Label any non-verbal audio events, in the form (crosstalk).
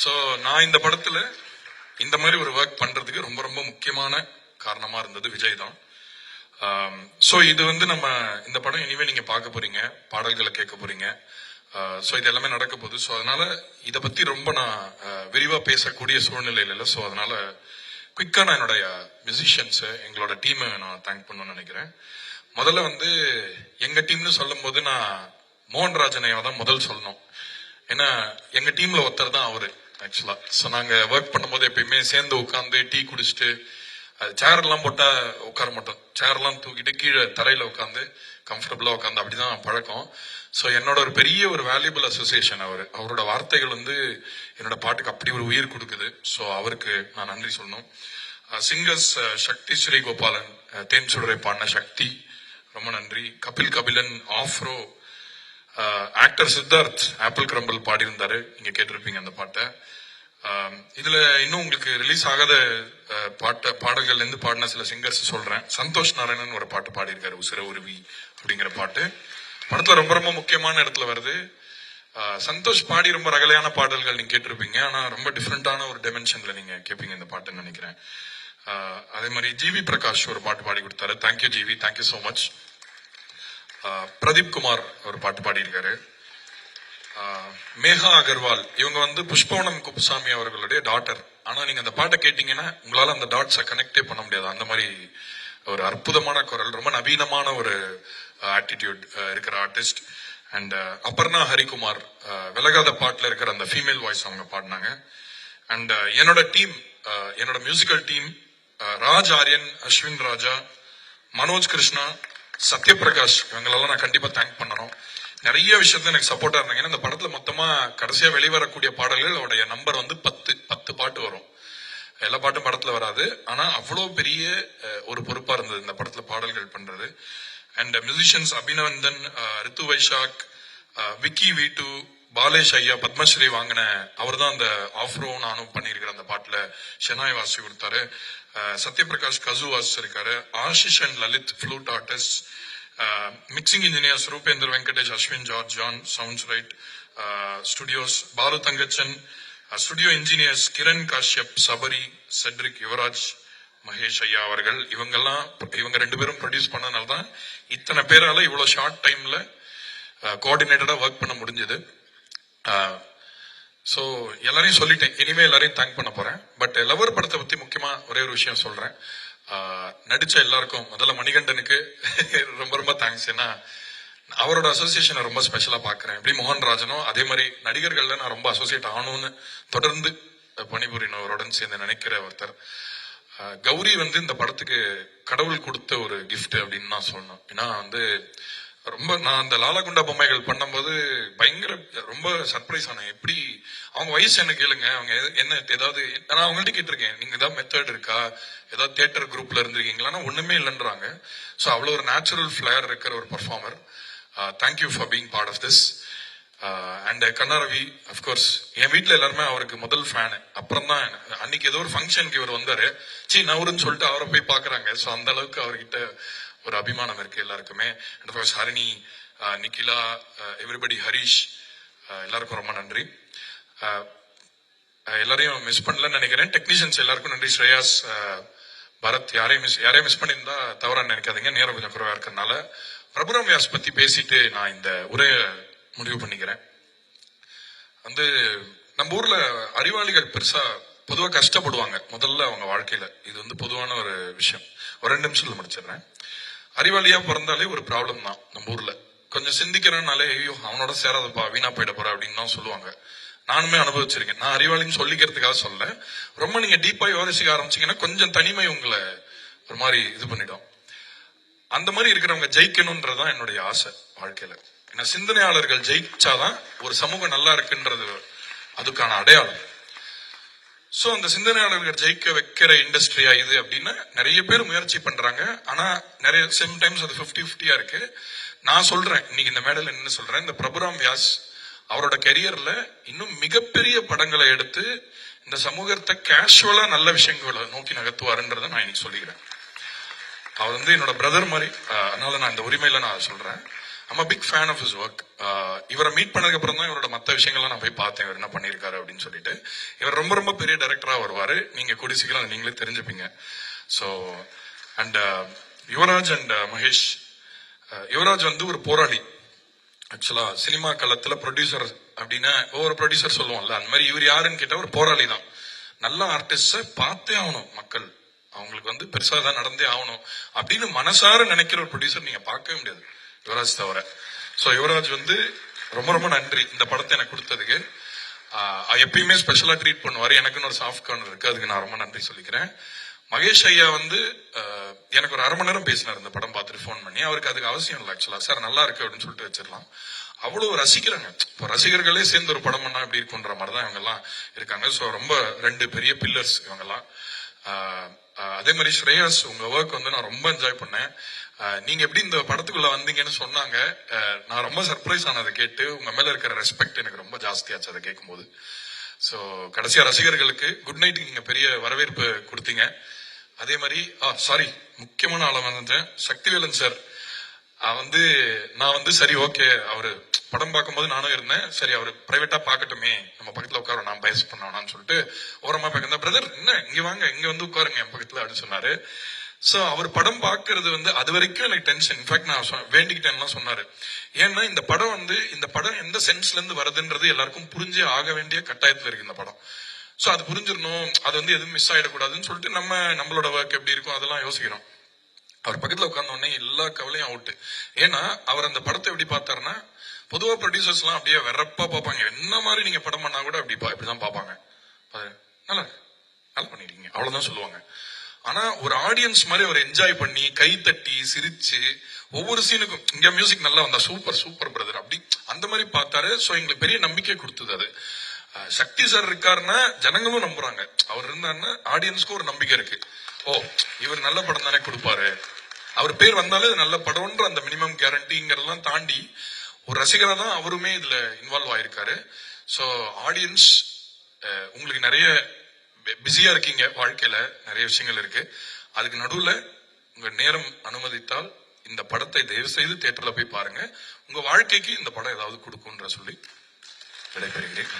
So நான் இந்த படத்தில் இந்த மாதிரி ஒரு ஒர்க் பண்ணுறதுக்கு ரொம்ப ரொம்ப முக்கியமான காரணமாக இருந்தது விஜய் தான். Um, ஸோ இது வந்து நம்ம இந்த படம் இனிமேல் நீங்கள் பார்க்க போகிறீங்க பாடல்களை கேட்க போகிறீங்க ஸோ uh, இது எல்லாமே நடக்க போகுது. ஸோ அதனால் இதை பற்றி ரொம்ப நான் uh, விரிவாக பேசக்கூடிய சூழ்நிலையில் இல்லை ஸோ அதனால் குயிக்காக நான் என்னுடைய மியூசிஷியன்ஸு எங்களோட டீமை நான் தேங்க் பண்ணணும்னு நினைக்கிறேன். முதல்ல வந்து எங்கள் டீம்னு சொல்லும் போது நான் மோகன்ராஜனையாக தான் முதல் சொல்லணும். ஏன்னா எங்கள் டீமில் ஒருத்தர் தான் அவர். ஆக்சுவலா ஸோ நாங்கள் ஒர்க் பண்ணும்போது எப்பயுமே சேர்ந்து உட்காந்து டீ குடிச்சிட்டு அது சேர்லாம் போட்டால் உட்கார மாட்டோம். சேர்லாம் தூக்கிட்டு கீழே தரையில் உட்காந்து கம்ஃபர்டபுளாக உட்காந்து அப்படிதான் பழக்கம். ஸோ என்னோட ஒரு பெரிய ஒரு வேல்யூபிள் அசோசியேஷன் அவர். அவரோட வார்த்தைகள் வந்து என்னோட பாட்டுக்கு அப்படி ஒரு உயிர் கொடுக்குது. ஸோ அவருக்கு நான் நன்றி சொல்லணும். சிங்கர்ஸ் சக்தி ஸ்ரீ கோபாலன் தேன் சுடரை பாடின சக்தி ரொம்ப நன்றி. Kapil Kapilan afro actor Siddharth apple crumble பாடியிருந்தாரு. நீங்க கேட்டிருப்பீங்க அந்த பாட்டை. இதுல இன்னும் உங்களுக்கு ரிலீஸ் ஆகாத பாட்டு பாட்ட பாடல்கள்ல இருந்து பாடின சில சிங்கர்ஸ் சொல்றேன். சந்தோஷ் நாராயணன் ஒரு பாட்டு பாடியிருக்காரு உசிர உருவி அப்படிங்கிற பாட்டு. படத்துல ரொம்ப ரொம்ப முக்கியமான இடத்துல வருது. சந்தோஷ் பாடி ரொம்ப ரகலையான பாடல்கள் நீங்க கேட்டிருப்பீங்க. ஆனா ரொம்ப டிஃப்ரெண்டான ஒரு டைமென்ஷன்ல நீங்க கேட்பீங்க இந்த பாட்டுன்னு நினைக்கிறேன். அதே மாதிரி ஜிவி பிரகாஷ் ஒரு பாட்டு பாடி கொடுத்தாரு. Thank you GV thank you so much Pradeep Kumar ஒரு பாட்டு பாடியிருக்காரு. மேகா அகர்வால். இவங்க வந்து புஷ்பவனம் குப்புசாமி அவர்களுடைய டாட்டர் ஆனா நீங்க அந்த பாட்டை கேட்டீங்கன்னா உங்களால அந்த டாட்ஸை கனெக்டே பண்ண முடியாது. அந்த மாதிரி ஒரு அற்புதமான குரல் ரொம்ப நவீனமான ஒரு ஆட்டிடியூட் இருக்கிற ஆர்டிஸ்ட் அண்ட் அபர்ணா ஹரிகுமார் விலகாத பாட்டில் இருக்கிற அந்த ஃபீமேல் வாய்ஸ் அவங்க பாடினாங்க. அண்ட் என்னோட டீம் என்னோட மியூசிக்கல் டீம் ராஜ் ஆரியன் அஸ்வின் ராஜா மனோஜ் கிருஷ்ணா சத்யபிரகாஷ் இவங்களெல்லாம் நான் கண்டிப்பா தேங்க் பண்ணணும். நிறைய விஷயத்துல எனக்கு சப்போர்ட்டா இருந்தாங்க. ஏன்னா இந்த படத்துல மொத்தமா கடைசியா வெளிவரக்கூடிய பாடல்கள் அவருடைய நம்பர் வந்து பத்து பத்து பாட்டு வரும். எல்லா பாட்டும் படத்துல வராது. ஆனா அவ்வளோ பெரிய ஒரு பொறுப்பா இருந்தது இந்த படத்துல பாடல்கள் பண்றது. அண்ட் மியூசிஷியன்ஸ் அபிநவந்தன் ரித்து வைஷாக் விக்கி வீட்டு பாலேஷ் ஐயா பத்மஸ்ரீ வாங்கின அவர் தான் அந்த ஆஃப்ரோ நானும் பண்ணியிருக்கிற அந்த பாட்டுல ஷெனாய் வாசி கொடுத்தாரு. சத்யபிரகாஷ் கசு வாசிச்சிருக்காரு Ashish and Lalit flute artist mixing engineers Rupender Venkatesh Ashwin George John sounds right studios Balu Thangachan. Studio engineers Kiran Kashyap Sabari Cedric Yuvaraj Mahesh ஐயா அவர்கள். இவங்கெல்லாம் இவங்க ரெண்டு பேரும் ப்ரொடியூஸ் பண்ணனால தான் இத்தனை பேரால இவ்வளவு ஷார்ட் டைம்ல கோஆர்டினேட்டடா ஒர்க் பண்ண முடிஞ்சது. ஸோ எல்லாரையும் சொல்லிட்டேன். இனிமே எல்லாரையும் தேங்க் பண்ண போறேன். பட் லவர் படத்தை பத்தி முக்கியமா ஒரே ஒரு விஷயம் சொல்றேன். நடித்த நடிச்ச எல்லாருக்கும் முதல்ல மணிகண்டனுக்கு (laughs) ரொம்ப ரொம்ப தேங்க்ஸ் ஏன்னா அவரோட அசோசியேஷனை ரொம்ப ஸ்பெஷலா பாக்குறேன். எப்படி மோகன்ராஜனும் அதே மாதிரி நடிகர்கள்ல நான் ரொம்ப அசோசியேட் ஆகணும்னு தொடர்ந்து பணிபுரினவருடன் சேர்ந்து நினைக்கிற ஒருத்தர். கௌரி வந்து இந்த படத்துக்கு கடவுள் கொடுத்த ஒரு கிஃப்ட் அப்படின்னு நான் சொல்லணும். ஏன்னா வந்து ரொம்ப நான் அந்த லாலகுண்டா பொம்மைகள் பண்ணும்போது பயங்கர ரொம்ப சர்ப்ரைஸ் ஆனேன். எப்படி? அவங்க வயசு என்ன கேளுங்க. அவங்க என்ன ஏதாவது நான் அவங்கள்ட்ட கேட்டிருக்கேன். நீங்க ஏதாவது மெத்தட் இருக்கா? ஏதாவது தியேட்டர் குரூப்ல இருந்திருக்கீங்களான்னா ஒண்ணுமே இல்லைன்றாங்க. ஸோ அவ்வளோ ஒரு நேச்சுரல் ஃபிளேர் இருக்கிற ஒரு performer thank you for being part of this and Kannaravi of course என் வீட்டில் எல்லாருமே அவருக்கு முதல் ஃபேனு அப்புறம் தான் அன்னைக்கு ஏதோ ஒரு ஃபங்க்ஷனுக்கு இவர் வந்தாரு. சீ நவருன்னு சொல்லிட்டு அவரை போய் பார்க்குறாங்க. ஸோ அந்த அளவுக்கு அவர்கிட்ட ஒரு அபிமானம் இருக்கு எல்லாருக்குமே. And of course Harini Nikhila everybody Harish எல்லாருக்கும் ரொம்ப நன்றி. எல்லாரையும் மிஸ் பண்ணலன்னு நினைக்கிறேன். டெக்னீஷியன்ஸ் எல்லாருக்கும் நன்றி. ஸ்ரேயாஸ் பரத் யாரையும் மிஸ் யாரையும் மிஸ் பண்ணியிருந்தா தவறா நினைக்காதீங்க. நேரம் கொஞ்சம் குறைவா இருக்கறனால பிரபுராம் வியாஸ் பத்தி பேசிட்டு நான் இந்த உரையை முடிவு பண்ணிக்கிறேன். வந்து நம்ம ஊர்ல அறிவாளிகள் பெருசா பொதுவாக கஷ்டப்படுவாங்க. முதல்ல அவங்க வாழ்க்கையில. இது வந்து பொதுவான ஒரு விஷயம். ஒரு ரெண்டு நிமிஷத்துல முடிச்சிடுறேன். அறிவாளியா பிறந்தாலே ஒரு ப்ராப்ளம் தான் நம்ம ஊர்ல. கொஞ்சம் சிந்திக்கிறனாலே ஐயோ அவனோட சேராதப்பா வீணா போயிட போற அப்படின்னு தான் சொல்லுவாங்க. நானுமே அனுபவிச்சிருக்கேன். நான் அறிவாளின்னு சொல்லிக்கிறதுக்காக சொல்ல ரொம்ப நீங்க டீப்பா யோசிக்க ஆரம்பிச்சீங்கன்னா கொஞ்சம் தனிமை உங்களை ஒரு மாதிரி இது பண்ணிடும். அந்த மாதிரி இருக்கிறவங்க ஜெயிக்கணும்ன்றதான் என்னுடைய ஆசை வாழ்க்கையில. ஏன்னா சிந்தனையாளர்கள் ஜெயிச்சாதான் ஒரு சமூகம் நல்லா இருக்குன்றது அதுக்கான அடையாளம். சோ அந்த சிந்தனையாளர்கள் ஜெயிக்க வைக்கிற இண்டஸ்ட்ரியா இது அப்படின்னு நிறைய பேர் முயற்சி பண்றாங்க. ஆனா நிறைய டைம்ஸ் அது 50 50 இருக்கு. நான் சொல்றேன் இன்னைக்கு இந்த மேடல் என்ன சொல்றேன் இந்த பிரபுராம் வியாஸ் அவரோட கெரியர்ல இன்னும் மிகப்பெரிய படங்களை எடுத்து இந்த சமூகத்தை கேஷுவலா நல்ல விஷயங்களை நோக்கி நகர்த்துவாருன்றதை நான் இன்னைக்கு சொல்லிக்கிறேன். அவர் வந்து என்னோட பிரதர் மாதிரி அதனால நான் இந்த உரிமையில நான் சொல்றேன். I'm big fan of his work இவரை மீட் பண்ணதுக்கு அப்புறம் தான் இவரோட மற்ற விஷயங்கள்லாம் நான் போய் பார்த்தேன். இவர் என்ன பண்ணியிருக்காரு அப்படின்னு சொல்லிட்டு. இவர் ரொம்ப ரொம்ப பெரிய டைரக்டரா வருவாரு. நீங்க கூடி சீக்கிரம் நீங்களே தெரிஞ்சுப்பீங்க. So and uh, Yuvaraj and uh, Mahesh uh, Yuvaraj வந்து ஒரு போராளி. ஆக்சுவலா சினிமா களத்துல ப்ரொடியூசர் அப்படின்னா ஒவ்வொரு ப்ரொடியூசர் சொல்லுவோம்ல அந்த மாதிரி இவர் யாருன்னு கேட்டால் ஒரு போராளி தான். நல்ல ஆர்டிஸ்டை பார்த்தே ஆகணும் மக்கள். அவங்களுக்கு வந்து பெருசாக தான் நடந்தே ஆகணும். அப்படின்னு மனசார நினைக்கிற ஒரு ப்ரொடியூசர் நீங்க பார்க்கவே முடியாது. யுவராஜ் தவிர. ஸோ யுவராஜ் வந்து ரொம்ப ரொம்ப நன்றி. இந்த படத்தை எனக்கு கொடுத்ததுக்கு. எப்பயுமே ஸ்பெஷலா ட்ரீட் பண்ணுவாரு. எனக்குன்னு ஒரு சாஃப்ட் கார்னர் இருக்கு. அதுக்கு நான் ரொம்ப நன்றி சொல்லிக்கிறேன். மகேஷ் ஐயா வந்து எனக்கு ஒரு அரை மணி நேரம் பேசினார் இந்த படம் பார்த்துட்டு ஃபோன் பண்ணி. அவருக்கு அதுக்கு அவசியம் இல்லை ஆக்சுவலா சார் நல்லா இருக்கு அப்படின்னு சொல்லிட்டு வச்சிடலாம். அவ்வளவு ரசிக்கிறாங்க. இப்போ ரசிகர்களே சேர்ந்து ஒரு படம் பண்ணா எப்படி இருக்குன்ற மாதிரி தான் இவங்க எல்லாம் இருக்காங்க. ஸோ ரொம்ப ரெண்டு பெரிய பில்லர்ஸ் இவங்கெல்லாம். அதே மாதிரி ஸ்ரேயாஸ் உங்க ஒர்க் வந்து நான் ரொம்ப என்ஜாய் பண்ணேன். நீங்க எப்படி இந்த படத்துக்குள்ள வந்தீங்கன்னு சொன்னாங்க நான் ரொம்ப சர்ப்ரைஸ் ஆனதை கேட்டு உங்க மேல இருக்கிற ரெஸ்பெக்ட் எனக்கு ரொம்ப ஜாஸ்தியாச்சு அதை கேட்கும்போது. ஸோ கடைசியா ரசிகர்களுக்கு குட் நைட்டுக்கு நீங்க பெரிய வரவேற்பு கொடுத்தீங்க. அதே மாதிரி ஆ சாரி முக்கியமான ஆளை வந்துட்டேன் சக்திவேலன் சார் வந்து நான் வந்து சரி ஓகே அவரு படம் பார்க்கும்போது நானும் இருந்தேன். சரி அவர் பிரைவேட்டா பார்க்கட்டுமே. நம்ம பக்கத்துல உட்கார நான் பயஸ் பண்ணான்னு சொல்லிட்டு ஓரமா பார்க்க பிரதர் என்ன? இங்க வாங்க இங்க வந்து உட்காருங்க என் பக்கத்துல அப்படின்னு சொன்னாரு. சோ அவர் படம் பார்க்கறது வந்து அது வரைக்கும் எனக்கு டென்ஷன் இன்ஃபேக்ட் நான் வேண்டிக்கிட்டேன்லாம் சொன்னாரு. ஏன்னா இந்த படம் வந்து இந்த படம் எந்த சென்ஸ்ல இருந்து வருதுன்றது எல்லாருக்கும் புரிஞ்சே ஆக வேண்டிய கட்டாயத்துல இருக்கு இந்த படம். சோ அது புரிஞ்சிடணும் அது வந்து எதுவும் மிஸ் ஆயிடக்கூடாதுன்னு சொல்லிட்டு நம்ம நம்மளோட ஒர்க் எப்படி இருக்கும் அதெல்லாம் யோசிக்கிறோம். அவர் பக்கத்துல உட்கார்ந்த உடனே எல்லா கவலையும் அவுட்டு ஏன்னா அவர் அந்த படத்தை எப்படி பார்த்தாருன்னா பொதுவா ப்ரொடியூசர்ஸ் எல்லாம் அப்படியே வெறப்பா பார்ப்பாங்க. என்ன மாதிரி நீங்க படம் பண்ணா கூட அப்படி இப்படிதான் பார்ப்பாங்க. நல்லா நல்லா பண்ணிருக்கீங்க. அவ்வளவுதான் சொல்லுவாங்க. ஆனா ஒரு ஆடியன்ஸ் மாதிரி அவர் என்ஜாய் பண்ணி கை தட்டி சிரிச்சு ஒவ்வொரு சீனுக்கும் இங்க மியூசிக் நல்லா வந்தா சூப்பர் சூப்பர் பிரதர் அப்படி அந்த மாதிரி பார்த்தாரு. சோ எங்களுக்கு பெரிய நம்பிக்கை கொடுத்தது அது. சக்தி சார் இருக்காருன்னா ஜனங்களும் நம்புறாங்க. அவர் இருந்தாருன்னா ஆடியன்ஸ்க்கு ஒரு நம்பிக்கை இருக்கு. ஓ இவர் நல்ல படம் தானே கொடுப்பாரு? அவர் பேர் வந்தாலே நல்ல படம்ன்ற அந்த மினிமம் கேரண்டிங்கிறதெல்லாம் தாண்டி ஒரு ரசிகராக தான் அவருமே இதுல இன்வால்வ் ஆயிருக்காரு. ஸோ ஆடியன்ஸ் உங்களுக்கு நிறைய பிஸியா இருக்கீங்க வாழ்க்கையில. நிறைய விஷயங்கள் இருக்கு. அதுக்கு நடுவில் உங்க நேரம் அனுமதித்தால் இந்த படத்தை தயவு செய்து தேட்டரில் போய் பாருங்க. உங்க வாழ்க்கைக்கு இந்த படம் ஏதாவது கொடுக்கும்ன்ற சொல்லி விடைபெறுகிறேன்.